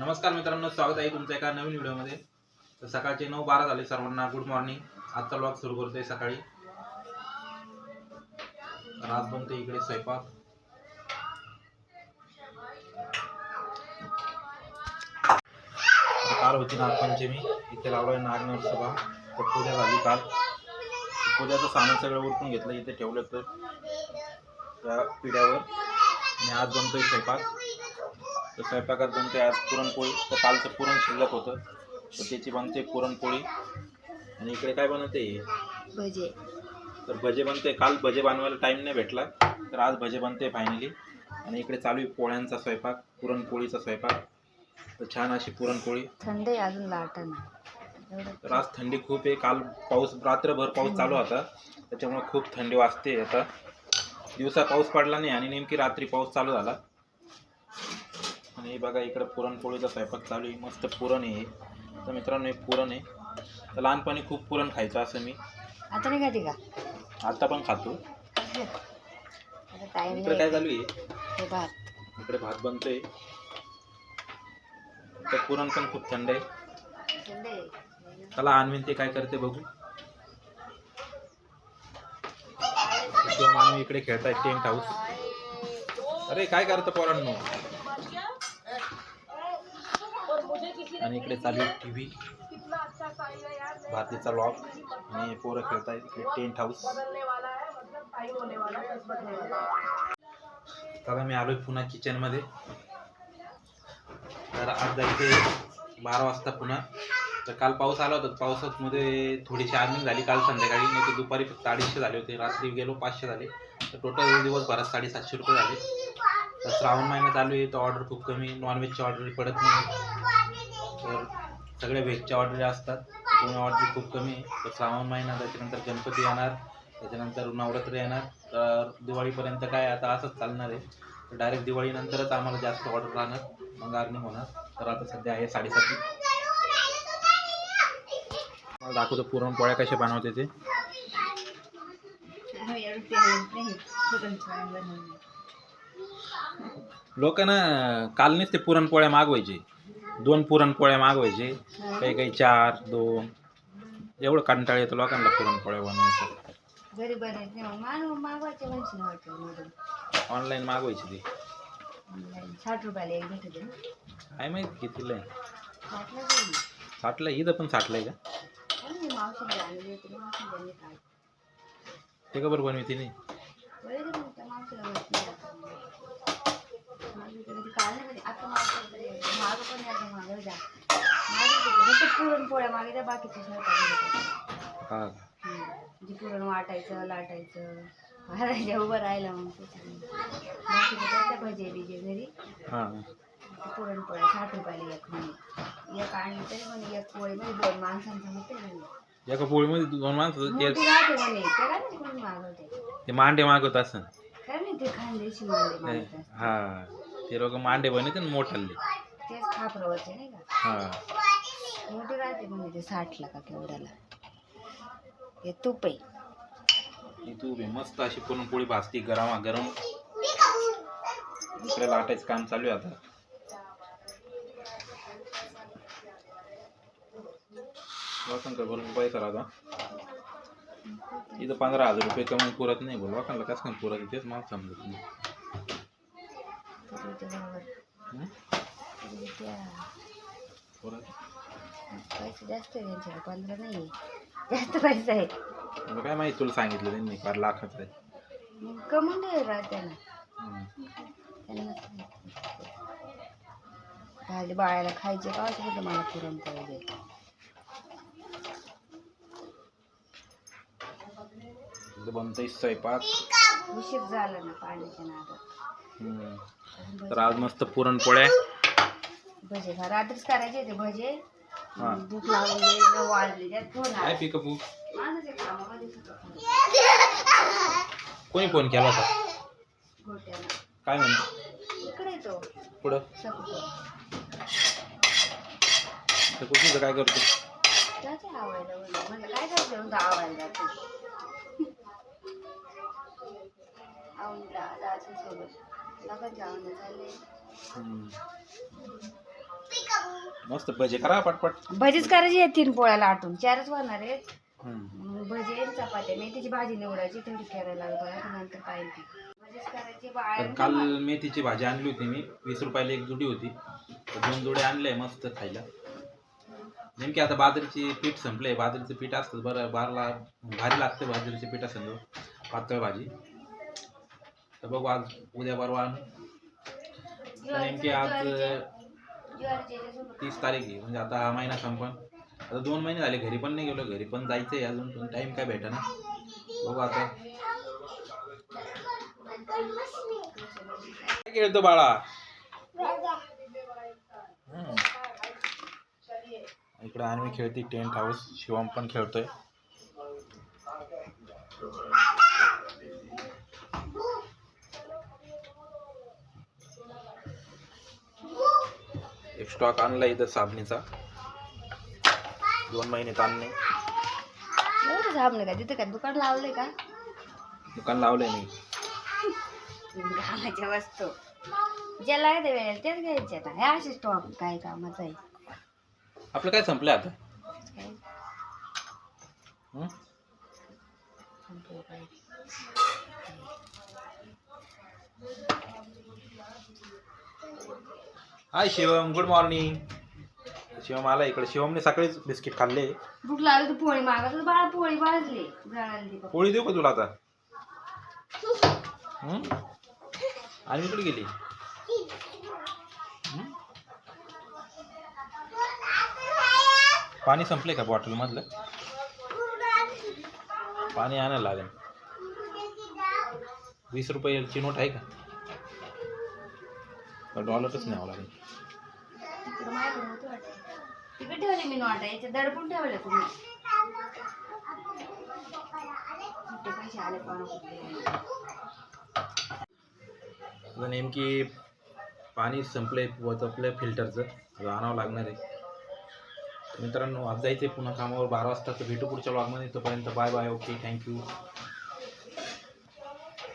नमस्कार मित्रांनो स्वागत आहे तुमचं एका नवीन व्हिडिओमध्ये. तर सकाळचे नऊ बारा झाले सर्वांना गुड मॉर्निंग आजचा ब्लॉग सुरू करतोय सकाळी. तर आज बनते इकडे स्वयंपाक. काल होती नागपंचमी इथे लावलोय नागनर सभा तर पूजा झाली काल. पूजाचं सामान सगळं उरकून घेतलं इथे ठेवलं तर त्या पिढ्यावर. आणि आज बनतोय स्वयंपाक. तर स्वयंपाकात बनते आज पुरणपोळी. तर कालचं पुरण शिल्लक होतं. तर त्याची बनते पुरणपोळी. आणि इकडे काय बनवते? भजे. तर भजे बनते. काल भजे बनवायला टाईम नाही भेटला. तर आज भजे बनते फायनली आणि इकडे चालू आहे पोळ्यांचा स्वयंपाक पुरणपोळीचा स्वयंपाक. तर छान अशी पुरणपोळी. थंड आहे अजून लाटाना तर आज थंडी खूप आहे. काल पाऊस रात्रभर पाऊस चालू होता. त्याच्यामुळे खूप थंडी वाजते आता. दिवसा पाऊस पडला नाही आणि नेमकी रात्री पाऊस चालू झाला. आणि हे बघा इकडं पुरणपोळीचा स्वयंपाक चालू आहे. मस्त पुरण आहे. तर मित्रांनो हे पुरण आहे. तर लहानपणी खूप पुरण खायचं असं मी. आता नाही खाते का? आता पण खातो. आता टाइम इकडे काय नाही चालू आहे? हे भात. इकडे भात बनतोय. तर पुरण पण खूप थंड आहे. थंड आहे. चला आणवीन ते काय करते बघू. किंवा मानवी इकडे खेळतायत टेंट हाऊस अरे काय करतं पोरांनो? आणि इकडे चालू आहे टी व्ही भारतीचा लॉक आणि पोरं खेळतायत. इकडे टेंट हाऊस चला मी आलो पुन्हा किचनमध्ये तर आज जायचे बारा वाजता पुन्हा. तर काल पाऊस आला होता. पावसामध्ये थोडीशी अर्निंग झाली काल संध्याकाळी. नाही तर दुपारी फक्त अडीचशे झाले होते. रात्री गेलो पाचशे झाले. तर टोटल दिवसभरात साडेसातशे रुपये झाले. तर श्रावण महिना चालू आहे. तर ऑर्डर खूप कमी. नॉनव्हेजची ऑर्डर पडत नाही. तर सगळ्या व्हेजच्या ऑर्डर असतात. त्याच्यामुळे ऑर्डर खूप कमी आहे. तर श्रावण महिना त्याच्यानंतर गणपती येणार. त्याच्यानंतर नवरात्र येणार. तर दिवाळीपर्यंत काय आता असंच चालणार आहे. तर डायरेक्ट दिवाळीनंतरच आम्हाला जास्त ऑर्डर राहणार. मग अर्निंग होणार. तर आता सध्या आहे साडेसाती. मला दाखवतो पुरणपोळ्या कशा बनवते ते. एवढं लोक ना काल ते पुरणपोळ्या मागवायचे. दोन पुरणपोळ्या मागवायचे. काही काही चार दोन. एवढं कंटाळ येतो लोकांना पुरणपोळ्या बनवायचं. घरी मागवायचे म्हणशील हॉटेलमधून ऑनलाईन मागवायची ती. ऑनलाईन साठ रुपयाला एक भेटत आहे. काय माहिती कितीला आहे? साठला इथं पण साठलंय का? आणि मावशीला आणली होती. मावशीला काय ते का बरं मावशीला माहीत नाही आता. मावशी कधी काल नाही कधी आता मावशीला मागं पण मागं जा. मागं फक्त पुरणपोळ्या मागे त्या बाकीच्या हा. म्हणजे पुरण वाटायचं लाटायचं महाराजा उभं राहिला मग बाकीचं काय त्या भजे बिजे घरी. हां. पुरणपोळ्या साठ रुपयाला एक म्हणे. एक आणली तरी म्हणे एक पोळी म्हणजे दोन माणसांचं होते म्हणे. एका पोळीमध्ये दोन माणसं ते मोठी राहते म्हणे. ते काय नाही कोणी मागवते ते मांडे मागवत असं. काय नाही ते खानदेशी मागतात हा. ते लोक मांडे बनवते ना मोठाले. खापरावरचे नाही का? हा. मोठी राहते म्हणे ते साठला का केवढ्याला? हे तूप आहे. ही तूप आहे. मस्त अशी पुरणपोळी भाजती गरमा गरम इकडे लाटायचं काम चालू आहे आता. लोकांकडे भरून पैसा राहता इथं पंधरा हजार रुपये कमी पुरत नाही बोल. लोकांना कसं काय पुरत तेच मला समजत नाही. तरी हं? पैसे जास्त आहे त्यांच्याकडे पंधरा नाही. जास्त पैसा आहे तुला काय माहिती तुला सांगितलं त्यांनी फार लाखाचं आहे मग कमून नाही राहत त्यांना. त्यांना भाजी बाळाला खायचे का असं होतं मला पुरणपोळी दे बनतंय स्वयंपाक उशीर झाला ना पाण्याच्या नादात हं. अजून तर आज मस्त पुरणपोळ्या भजे. खा रात्रीच करायचे होते भजे. हा. भूक लागली नऊ वाजले. त्यात फोन काय आला पिकअप माझं ते कामामध्येच होतं. कोणी फोन केला होता? काय म्हणतो? इकडे येतो पुढं? तर काय करतो? जाते आवायला म्हणलं म्हणलं काय करते? म्हणतो आवायला जाते. आवडला सोबत. लगन जाऊन चालले. हं. मस्त भजे करा पटपट. भजीच करायची आहे तीन पोळ्याला आटून. चारच वाढणार आहेत. हम्म. मग भजी आणि चपात्या. मेथीची भाजी निवडायची तेवढी करायला बघा नंतर पाहिजे ती. भजीच करायची तर बाळ काल मेथीची भाजी आणली होती मी. वीस रुपयाला एक जुडी होती. तर दोन जुडे आणले मस्त खायला. नेमकी आता बाजरीची पीठ संपले बाजरीचं पीठ असतं बरं बारला भारी लागते बाजरीचे पीठ असेल पातळ भाजी. तर बघू आज उद्या परवा आणू. तर नेमकी आज तीस तारीख आहे. म्हणजे आता हा महिना संपण आता दोन महिने झाले घरी पण नाही गेलो. घरी पण जायचं आहे अजून पण टाईम काय भेटा ना बघू आता. काय खेळतो बाळा? इकडे आम्ही खेळते टेंट हाऊस शिवम पण खेळतोय. स्टॉक आणला इथं साबणीचा. दोन महिने आणणे एवढं साबण का? तिथं काय दुकान लावलंय का? दुकान लावलंय मी घालायच्या वस्तू. ज्याला आहे ते वेळेला तेच घ्यायचे आता. हे असे स्टॉक काय कामाचं आहे? आपलं काय संपलं आता? काय हं? संपलं काय. Hi Shivam good morning Shivam आला इकडे. शिवमने सकाळीच बिस्किट खाल्ले. भूक लागली तर पोळी होती, बाळा पोळी भाजली. ती. पोळी देऊ का तुला आता? हं? आणि इकडे गेली? हं? पाणी संपले का बॉटल मधलं पाणी आणायला लागेल. वीस रुपयाची नोट आहे का? डॉलरच न्यावं लागेल तिकडं ठेवले मी नोटा दडपून ठेवले तुम्ही मोठे पैसे आले पण आता नेमकी पाणी संपलंय वतपलं फिल्टरचं. आता आणावं लागणार आहे. तर मित्रांनो आज जायचं आहे पुन्हा कामावर. बारा वाजता तर भेटू पुढच्या ब्लॉगमध्ये तोपर्यंत बाय बाय ओके थँक्यू